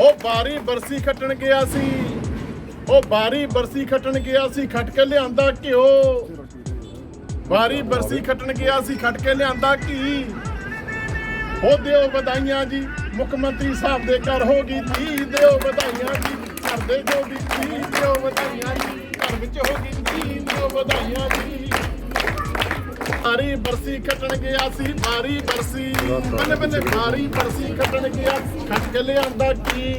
ਉਹ ਬਾਰੀ ਬਰਸੀ ਖੱਟਣ ਗਿਆ ਸੀ। ਉਹ ਬਾਰੀ ਬਰਸੀ ਖੱਟਣ ਗਿਆ ਸੀ, ਖੱਟ ਕੇ ਲਿਆਂਦਾ ਘਿਓ। ਬਾਰੀ ਬਰਸੀ ਖੱਟਣ ਗਿਆ ਸੀ, ਖੱਟ ਕੇ ਲਿਆਂਦਾ ਘੀ। ਹੋ ਦਿਓ ਵਧਾਈਆਂ ਜੀ, ਮੁੱਖ ਮੰਤਰੀ ਸਾਹਿਬ ਦੇ ਘਰ ਹੋ ਗਈ ਧੀ। ਦਿਓ ਵਧਾਈਆਂ ਜੀ, ਘਰ ਦੇ ਜੋ ਵੀ ਧੀ, ਦਿਓ ਵਧਾਈਆਂ ਜੀ, ਘਰ ਵਿੱਚ ਹੋ ਗਈ ਧੀ। ਦਿਓ ਵਧਾਈਆਂ ਜੀ। ਬਾਰੀ ਬਰਸੀ ਖੱਟਣ ਗਿਆ ਸੀ ਬਾਰੀ ਬਰਸੀ। ਬੱਲੇ ਬੱਲੇ ਬਾਰੀ ਬਰਸੀ ਖੱਟਣ ਗਿਆ ਖੱਟ ਕੇ ਲਿਆਂਦਾ ਕੀ?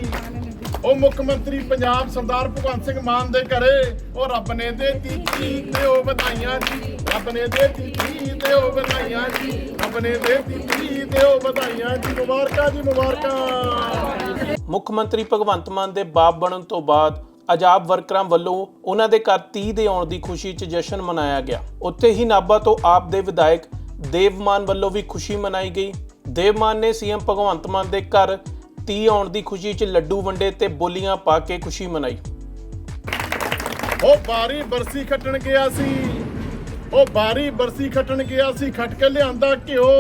ਉਹ ਮੁੱਖ ਮੰਤਰੀ ਪੰਜਾਬ ਸਰਦਾਰ ਭਗਵੰਤ ਸਿੰਘ ਮਾਨ ਦੇ ਘਰੇ, ਉਹ ਰੱਬ ਨੇ ਦੇਤੀ ਕੀ ਦਿਓ ਵਧਾਈਆਂ ਜੀ। ਰੱਬ ਨੇ ਦੇਤੀ ਕੀ ਦਿਓ ਵਧਾਈਆਂ ਜੀ। ਰੱਬ ਨੇ ਦੇਤੀ ਕੀ ਦਿਓ ਵਧਾਈਆਂ ਜੀ। ਮੁਬਾਰਕਾਂ ਜੀ, ਮੁਬਾਰਕਾਂ। ਮੁੱਖ ਮੰਤਰੀ ਭਗਵੰਤ ਮਾਨ ਦੇ ਬਾਪ ਬਣਨ ਤੋਂ ਬਾਅਦ ਅਜਾਬ ਵਰਕਰਾਂ ਵੱਲੋਂ ਉਹਨਾਂ ਦੇ ਘਰ 30 ਦੇ ਆਉਣ ਦੀ ਖੁਸ਼ੀ 'ਚ ਜਸ਼ਨ ਮਨਾਇਆ ਗਿਆ। ਉੱਥੇ ਹੀ ਨਾਭਾ ਤੋਂ ਆਪ ਦੇ ਵਿਧਾਇਕ ਦੇਵਮਾਨ ਵੱਲੋਂ ਵੀ ਖੁਸ਼ੀ ਮਨਾਈ ਗਈ। ਦੇਵਮਾਨ ਨੇ ਸੀਐਮ ਭਗਵੰਤ ਮਾਨ ਦੇ ਘਰ 30 ਆਉਣ ਦੀ ਖੁਸ਼ੀ 'ਚ ਲੱਡੂ ਵੰਡੇ ਤੇ ਬੋਲੀਆਂ ਪਾ ਕੇ ਖੁਸ਼ੀ ਮਨਾਈ। ਉਹ ਬਾਰੀ ਬਰਸੀ ਖੱਟਣ ਗਿਆ ਸੀ। ਉਹ ਬਾਰੀ ਬਰਸੀ ਖੱਟਣ ਗਿਆ ਸੀ, ਖੱਟ ਕੇ ਲਿਆਂਦਾ ਘਿਓ।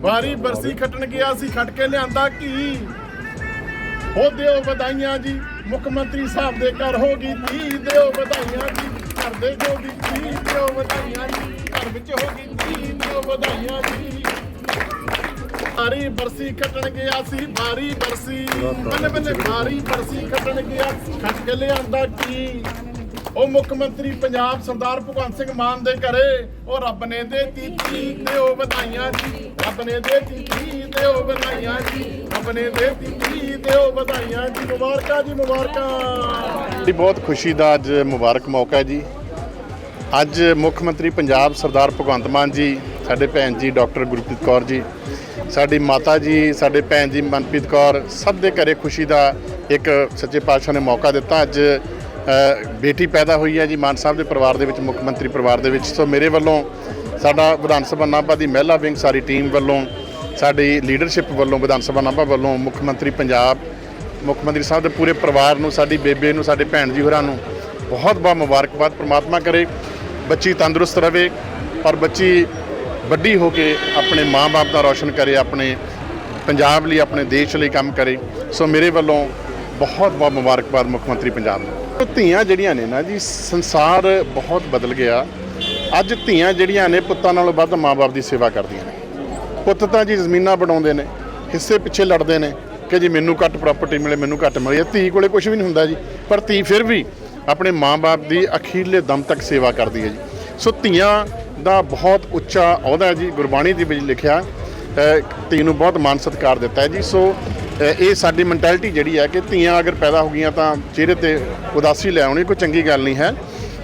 ਬਾਰੀ ਬਰਸੀ ਖੱਟਣ ਗਿਆ ਸੀ, ਖੱਟ ਕੇ ਲਿਆਂਦਾ ਘੀ। ਹੋ ਦਿਓ ਵਧਾਈਆਂ ਜੀ। ਮੁੱਖ ਮੰਤਰੀ ਸਾਹਿਬ ਦੇ ਘਰ ਹੋ ਗਈ ਧੀ, ਦਿਓ ਵਧਾਈਆਂ ਜੀ। ਘਰ ਦੇ ਜੋ ਵੀ ਧੀ, ਦਿਓ ਵਧਾਈਆਂ ਜੀ। ਘਰ ਵਿੱਚ ਹੋ ਗਈ ਧੀ, ਦਿਓ ਵਧਾਈਆਂ ਜੀ। ਬਾਰੀ ਬਰਸੀ ਖੱਟਣ ਗਿਆ ਸੀ ਬਾਰੀ ਬਰਸੀ। ਬੱਲੇ ਬੱਲੇ ਬਾਰੀ ਬਰਸੀ ਖੱਟਣ ਗਿਆ ਖੱਟ ਕੇ ਲਿਆਂਦਾ ਕੀ? ਉਹ ਮੁੱਖ ਮੰਤਰੀ ਪੰਜਾਬ ਸਰਦਾਰ ਭਗਵੰਤ ਸਿੰਘ ਮਾਨ ਦੇ ਘਰੇ। ਉਹ ਰੱਬ ਨੇ ਦੇਤੀ ਕੀ ਦਿਓ ਵਧਾਈਆਂ ਜੀ। ਰੱਬ ਨੇ ਦੇਤੀ ਕੀ ਦਿਓ ਵਧਾਈਆਂ ਜੀ। ਰੱਬ ਨੇ ਦੇਤੀ ਕੀ ਦਿਓ ਵਧਾਈਆਂ, ਜੀ ਮੁਬਾਰਕਾਂ ਜੀ ਮੁਬਾਰਕਾਂ। ਦੀ ਬਹੁਤ ਖੁਸ਼ੀ ਦਾ ਅੱਜ ਮੁਬਾਰਕ ਮੌਕਾ ਹੈ ਜੀ। ਅੱਜ ਮੁੱਖ ਮੰਤਰੀ ਪੰਜਾਬ ਸਰਦਾਰ ਭਗਵੰਤ ਮਾਨ ਜੀ, ਸਾਡੇ ਭੈਣ ਜੀ ਡਾਕਟਰ ਗੁਰਪ੍ਰੀਤ ਕੌਰ ਜੀ, ਸਾਡੀ ਮਾਤਾ ਜੀ, ਸਾਡੇ ਭੈਣ ਜੀ ਮਨਪ੍ਰੀਤ ਕੌਰ, ਸਭ ਦੇ ਘਰੇ ਖੁਸ਼ੀ ਦਾ ਇੱਕ ਸੱਚੇ ਪਾਤਸ਼ਾਹ ਨੇ ਮੌਕਾ ਦਿੱਤਾ। ਅੱਜ ਬੇਟੀ ਪੈਦਾ ਹੋਈ ਹੈ ਜੀ, ਮਾਨ ਸਾਹਿਬ ਦੇ ਪਰਿਵਾਰ ਦੇ ਵਿੱਚ, ਮੁੱਖ ਮੰਤਰੀ ਪਰਿਵਾਰ ਦੇ ਵਿੱਚ। ਸੋ ਮੇਰੇ ਵੱਲੋਂ ਸਾਡਾ ਵਿਧਾਨ ਸਭਾ ਨਾਭਾ ਦੀ ਮਹਿਲਾ ਵਿੰਗ ਸਾਰੀ ਟੀਮ ਵੱਲੋਂ ਸਾਡੀ ਲੀਡਰਸ਼ਿਪ ਵੱਲੋਂ, ਵਿਧਾਨ ਸਭਾ ਨਾਭਾ ਵੱਲੋਂ, ਮੁੱਖ ਮੰਤਰੀ ਪੰਜਾਬ, ਮੁੱਖ ਮੰਤਰੀ ਸਾਹਿਬ ਦੇ ਪੂਰੇ ਪਰਿਵਾਰ ਨੂੰ, ਸਾਡੀ ਬੇਬੇ ਨੂੰ, ਸਾਡੇ ਭੈਣ ਜੀ ਹੋਰਾਂ ਨੂੰ ਬਹੁਤ ਬਹੁਤ ਮੁਬਾਰਕਬਾਦ, ਪ੍ਰਮਾਤਮਾ ਕਰੇ, ਬੱਚੀ ਤੰਦਰੁਸਤ ਰਵੇ ਪਰ ਬੱਚੀ ਵੱਡੀ ਹੋ ਕੇ ਆਪਣੇ ਮਾਂ-ਬਾਪ ਦਾ ਰੌਸ਼ਨ ਕਰੇ, ਆਪਣੇ ਪੰਜਾਬ ਲਈ, ਆਪਣੇ ਦੇਸ਼ ਲਈ ਕੰਮ ਕਰੇ। ਸੋ ਮੇਰੇ ਵੱਲੋਂ ਬਹੁਤ ਬਹੁਤ ਮੁਬਾਰਕਬਾਦ ਮੁੱਖ ਮੰਤਰੀ ਪੰਜਾਬ ਨੂੰ। ਧੀਆਂ ਜਿਹੜੀਆਂ ਨੇ ਨਾ ਜੀ, ਸੰਸਾਰ ਬਹੁਤ ਬਦਲ ਗਿਆ। ਅੱਜ ਧੀਆਂ ਜਿਹੜੀਆਂ ਨੇ, ਪੁੱਤਾਂ ਨਾਲੋਂ ਵੱਧ ਮਾਂ-ਬਾਪ ਦੀ ਸੇਵਾ ਕਰਦੀਆਂ ਨੇ। ਪੁੱਤ ਤਾਂ ਜੀ ਜ਼ਮੀਨਾਂ ਬਣਾਉਂਦੇ ਨੇ, ਹਿੱਸੇ ਪਿੱਛੇ ਲੜਦੇ ਨੇ ਕਿ ਜੀ ਮੈਨੂੰ ਘੱਟ ਪ੍ਰਾਪਰਟੀ ਮਿਲੇ, ਮੈਨੂੰ ਘੱਟ ਮਿਲੇ। ਧੀ ਕੋਲੇ ਕੁਝ ਵੀ ਨਹੀਂ ਹੁੰਦਾ ਜੀ। ਪਰ ਧੀ ਫਿਰ ਵੀ ਆਪਣੇ ਮਾਂ-ਬਾਪ ਦੀ ਅਖੀਰਲੇ ਦਮ ਤੱਕ ਸੇਵਾ ਕਰਦੀ ਹੈ ਜੀ। ਸੋ ਧੀਆਂ ਦਾ ਬਹੁਤ ਉੱਚਾ ਅਹੁਦਾ ਜੀ, ਗੁਰਬਾਣੀ ਦੇ ਵਿੱਚ ਲਿਖਿਆ ਧੀ ਨੂੰ ਬਹੁਤ ਮਾਨ ਸਤਿਕਾਰ ਦਿੱਤਾ ਹੈ ਜੀ। ਸੋ ਇਹ ਸਾਡੀ ਮੈਂਟੈਲਿਟੀ ਜਿਹੜੀ ਹੈ ਕਿ ਧੀਆਂ ਅਗਰ ਪੈਦਾ ਹੋ ਗਈਆਂ ਤਾਂ ਚਿਹਰੇ ਤੇ ਉਦਾਸੀ ਲੈ ਆਉਣੀ, ਕੋਈ ਚੰਗੀ ਗੱਲ ਨਹੀਂ ਹੈ।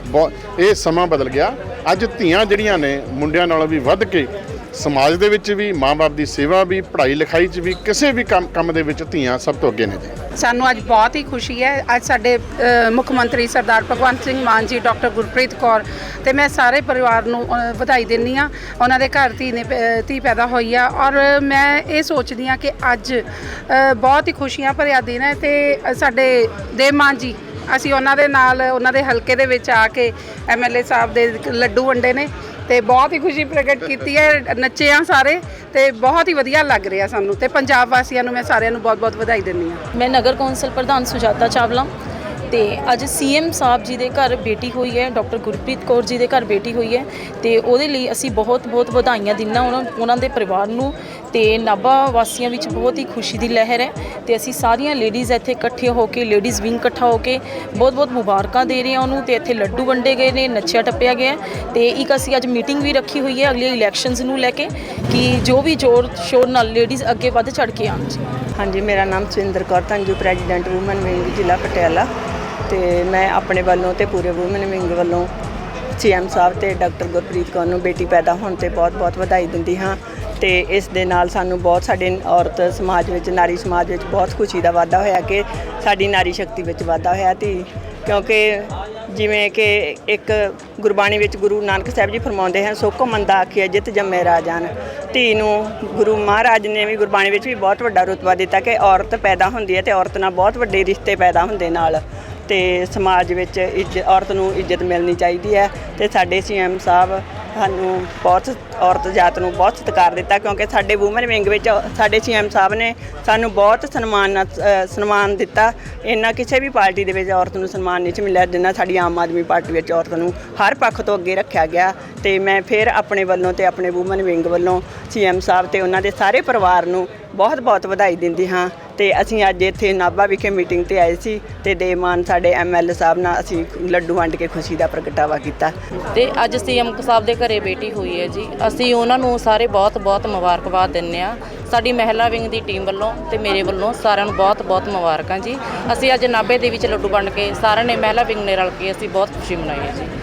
ਬਹੁਤ ਇਹ ਸਮਾਂ ਬਦਲ ਗਿਆ। ਅੱਜ ਧੀਆਂ ਜਿਹੜੀਆਂ ਨੇ, ਮੁੰਡਿਆਂ ਨਾਲੋਂ ਵੀ ਵੱਧ ਕੇ ਸਮਾਜ ਦੇ ਵਿੱਚ ਵੀ ਮਾਂ-ਬਾਪ ਦੀ ਸੇਵਾ ਵੀ, ਪੜ੍ਹਾਈ ਲਿਖਾਈ 'ਚ ਵੀ, ਕਿਸੇ ਵੀ ਕੰਮ ਕੰਮ ਦੇ ਵਿੱਚ ਧੀਆਂ ਸਭ ਤੋਂ ਅੱਗੇ ਨੇ ਜੀ। ਸਾਨੂੰ ਅੱਜ ਬਹੁਤ ਹੀ ਖੁਸ਼ੀ ਹੈ। ਅੱਜ ਸਾਡੇ ਮੁੱਖ ਮੰਤਰੀ ਸਰਦਾਰ ਭਗਵੰਤ ਸਿੰਘ ਮਾਨ ਜੀ, ਡਾਕਟਰ ਗੁਰਪ੍ਰੀਤ ਕੌਰ ਤੇ ਮੈਂ ਸਾਰੇ ਪਰਿਵਾਰ ਨੂੰ ਵਧਾਈ ਦਿੰਦੀ ਆ ਉਹਨਾਂ ਦੇ ਘਰ ਧੀ ਨੇ ਪ- ਧੀ ਪੈਦਾ ਹੋਈ ਆ ਔਰ ਮੈਂ ਇਹ ਸੋਚਦੀ ਆ ਕਿ ਅੱਜ ਬਹੁਤ ਹੀ ਖੁਸ਼ੀਆਂ ਭਰਿਆ ਦਿਨ ਹੈ ਤੇ ਸਾਡੇ ਦੇਵ ਮਾਨ ਜੀ, ਅਸੀਂ ਉਹਨਾਂ ਦੇ ਨਾਲ, ਉਹਨਾਂ ਦੇ ਹਲਕੇ ਦੇ ਵਿੱਚ ਆ ਕੇ ਐਮਐਲਏ ਸਾਹਿਬ ਦੇ ਲੱਡੂ ਵੰਡੇ ਨੇ। ਤੇ ਬਹੁਤ ਹੀ ਖੁਸ਼ੀ ਪ੍ਰਗਟ ਕੀਤੀ ਹੈ ਨੱਚੇ ਆ ਸਾਰੇ ਤੇ ਬਹੁਤ ਹੀ ਵਧੀਆ ਲੱਗ ਰਿਹਾ ਸਾਨੂੰ ਤੇ ਪੰਜਾਬ ਵਾਸੀਆਂ ਨੂੰ ਮੈਂ ਸਾਰਿਆਂ ਨੂੰ ਬਹੁਤ-ਬਹੁਤ ਵਧਾਈ ਦਿੰਦੀ ਆ ਮੈਂ ਨਗਰ ਕੌਂਸਲ ਪ੍ਰਧਾਨ ਸੁਜਾਤਾ ਚਾਵਲਾ ਤੇ ਅੱਜ ਸੀਐਮ ਸਾਹਿਬ ਜੀ ਦੇ ਘਰ ਬੇਟੀ ਹੋਈ ਹੈ, ਡਾਕਟਰ ਗੁਰਪ੍ਰੀਤ ਕੌਰ ਜੀ ਦੇ ਘਰ ਬੇਟੀ ਹੋਈ ਹੈ ਤੇ ਉਹਦੇ ਲਈ ਅਸੀਂ ਬਹੁਤ ਬਹੁਤ ਵਧਾਈਆਂ ਦਿੰਨਾ ਉਹਨਾਂ ਉਹਨਾਂ ਦੇ ਪਰਿਵਾਰ ਨੂੰ ਤੇ ਨਾਭਾ ਵਾਸੀਆਂ ਵਿੱਚ ਬਹੁਤ ਹੀ ਖੁਸ਼ੀ ਦੀ ਲਹਿਰ ਹੈ ਤੇ ਅਸੀਂ ਸਾਰੀਆਂ ਲੇਡੀਜ਼ ਇੱਥੇ ਇਕੱਠੇ ਹੋ ਕੇ ਲੇਡੀਜ਼ ਵਿੰਗ ਇਕੱਠਾ ਹੋ ਕੇ ਬਹੁਤ ਬਹੁਤ ਮੁਬਾਰਕਾਂ ਦੇ ਰਹੇ ਹਾਂ ਉਹਨੂੰ ਤੇ ਇੱਥੇ ਲੱਡੂ ਵੰਡੇ ਗਏ ਨੇ, ਨੱਚਿਆ ਟੱਪਿਆ ਗਿਆ ਹੈ ਤੇ ਇੱਕ ਅਸੀਂ ਅੱਜ ਮੀਟਿੰਗ ਵੀ ਰੱਖੀ ਹੋਈ ਹੈ ਅਗਲੇ ਇਲੈਕਸ਼ਨਸ ਨੂੰ ਲੈ ਕੇ ਕਿ ਜੋ ਵੀ ਜ਼ੋਰ ਸ਼ੋਰ ਨਾਲ ਲੇਡੀਜ਼ ਅੱਗੇ ਵੱਧ ਚੜ ਕੇ ਆਉਣ ਜੀ। ਹਾਂਜੀ, ਮੇਰਾ ਨਾਮ Surinder Kaur Dhanju president woman wing ਜ਼ਿਲ੍ਹਾ ਪਟਿਆਲਾ ਤੇ ਮੈਂ ਆਪਣੇ ਵੱਲੋਂ ਤੇ ਪੂਰੇ ਵੂਮਨ ਵਿੰਗ ਵੱਲੋਂ ਸੀਐਮ ਸਾਹਿਬ ਤੇ ਡਾਕਟਰ ਗੁਰਪ੍ਰੀਤ ਕੌਰ ਨੂੰ ਬੇਟੀ ਪੈਦਾ ਹੋਣ ਤੇ ਬਹੁਤ-ਬਹੁਤ ਵਧਾਈ ਦਿੰਦੀ ਹਾਂ। ਤੇ ਇਸ ਦੇ ਨਾਲ ਸਾਨੂੰ ਬਹੁਤ ਸਾਡੇ ਔਰਤ ਸਮਾਜ ਵਿੱਚ, ਨਾਰੀ ਸਮਾਜ ਵਿੱਚ ਬਹੁਤ ਖੁਸ਼ੀ ਦਾ ਵਾਧਾ ਹੋਇਆ ਕਿ ਸਾਡੀ ਨਾਰੀ ਸ਼ਕਤੀ ਵਿੱਚ ਵਾਧਾ ਹੋਇਆ ਤੇ ਕਿਉਂਕਿ ਜਿਵੇਂ ਕਿ ਇੱਕ ਗੁਰਬਾਣੀ ਵਿੱਚ ਗੁਰੂ ਨਾਨਕ ਸਾਹਿਬ ਜੀ ਫਰਮਾਉਂਦੇ ਹਨ ਸੋਕੋ ਮੰਦਾ ਆਖਿਆ ਜਿਤ ਜੰਮੇ ਰਾਜਾਨ ਧੀ ਨੂੰ ਗੁਰੂ ਮਹਾਰਾਜ ਨੇ ਵੀ ਗੁਰਬਾਣੀ ਵਿੱਚ ਵੀ ਬਹੁਤ ਵੱਡਾ ਰੁਤਬਾ ਦਿੱਤਾ ਕਿ ਔਰਤ ਪੈਦਾ ਹੁੰਦੀ ਹੈ ਤੇ ਔਰਤ ਨਾਲ ਬਹੁਤ ਵੱਡੇ ਰਿਸ਼ਤੇ ਪੈਦਾ ਹੁੰਦੇ ਨਾਲ। ਤੇ ਸਮਾਜ ਵਿੱਚ ਇੱਜ਼ਤ, ਔਰਤ ਨੂੰ ਇੱਜ਼ਤ ਮਿਲਣੀ ਚਾਹੀਦੀ ਹੈ ਤੇ ਸਾਡੇ ਸੀਐਮ ਸਾਹਿਬ ਸਾਨੂੰ ਬਹੁਤ ਔਰਤ ਜਾਤ ਨੂੰ ਬਹੁਤ ਸਤਿਕਾਰ ਦਿੱਤਾ ਕਿਉਂਕਿ ਸਾਡੇ ਵੂਮਨ ਵਿੰਗ ਵਿੱਚ ਸਾਡੇ ਸੀਐਮ ਸਾਹਿਬ ਨੇ ਸਾਨੂੰ ਬਹੁਤ ਸਨਮਾਨ ਨਾਲ, ਅ, ਸਨਮਾਨ ਦਿੱਤਾ। ਇੰਨਾ ਕਿਸੇ ਵੀ ਪਾਰਟੀ ਦੇ ਵਿੱਚ ਔਰਤ ਨੂੰ ਸਨਮਾਨ ਨਹੀਂ ਸੀ ਮਿਲਿਆ ਜਿੰਨਾ ਸਾਡੀ ਆਮ ਆਦਮੀ ਪਾਰਟੀ ਵਿੱਚ ਔਰਤ ਨੂੰ ਹਰ ਪੱਖ ਤੋਂ ਅੱਗੇ ਰੱਖਿਆ ਗਿਆ। ਤੇ ਮੈਂ ਫਿਰ ਆਪਣੇ ਵੱਲੋਂ ਤੇ ਆਪਣੇ ਵੂਮਨ ਵਿੰਗ ਵੱਲੋਂ ਸੀਐਮ ਸਾਹਿਬ ਤੇ ਉਹਨਾਂ ਦੇ ਸਾਰੇ ਪਰਿਵਾਰ ਨੂੰ ਬਹੁਤ ਬਹੁਤ ਵਧਾਈ ਦਿੰਦੀ ਹਾਂ। ਤੇ ਅਸੀਂ ਅੱਜ ਇੱਥੇ ਨਾਭਾ ਵਿਖੇ ਮੀਟਿੰਗ ਤੇ ਆਏ ਸੀ ਤੇ ਦੇਮਾਨ ਸਾਡੇ ਐਮਐਲ ਸਾਹਿਬ ਨਾਲ ਅਸੀਂ ਲੱਡੂ ਵੰਡ ਕੇ ਖੁਸ਼ੀ ਦਾ ਪ੍ਰਗਟਾਵਾ ਕੀਤਾ। ਤੇ ਅੱਜ ਸੀਐਮ ਸਾਹਿਬ ਦੇ ਘਰੇ ਬੇਟੀ ਹੋਈ ਹੈ ਜੀ। ਅਸੀਂ ਉਹਨਾਂ ਨੂੰ ਸਾਰੇ ਬਹੁਤ ਬਹੁਤ ਮੁਬਾਰਕਬਾਦ ਦਿੰਨੇ ਆ ਸਾਡੀ ਮਹਿਲਾ ਵਿੰਗ ਦੀ ਟੀਮ ਵੱਲੋਂ ਤੇ ਮੇਰੇ ਵੱਲੋਂ ਸਾਰਿਆਂ ਨੂੰ ਬਹੁਤ ਬਹੁਤ ਮੁਬਾਰਕਾਂ ਜੀ। ਅਸੀਂ ਅੱਜ ਨਾਭੇ ਦੇ ਵਿੱਚ ਲੱਡੂ ਵੰਡ ਕੇ ਸਾਰਿਆਂ ਨੇ ਮਹਿਲਾ ਵਿੰਗ ਨੇ ਰਲ ਕੇ ਅਸੀਂ ਬਹੁਤ ਖੁਸ਼ੀ ਮਨਾਈ ਹੈ ਜੀ।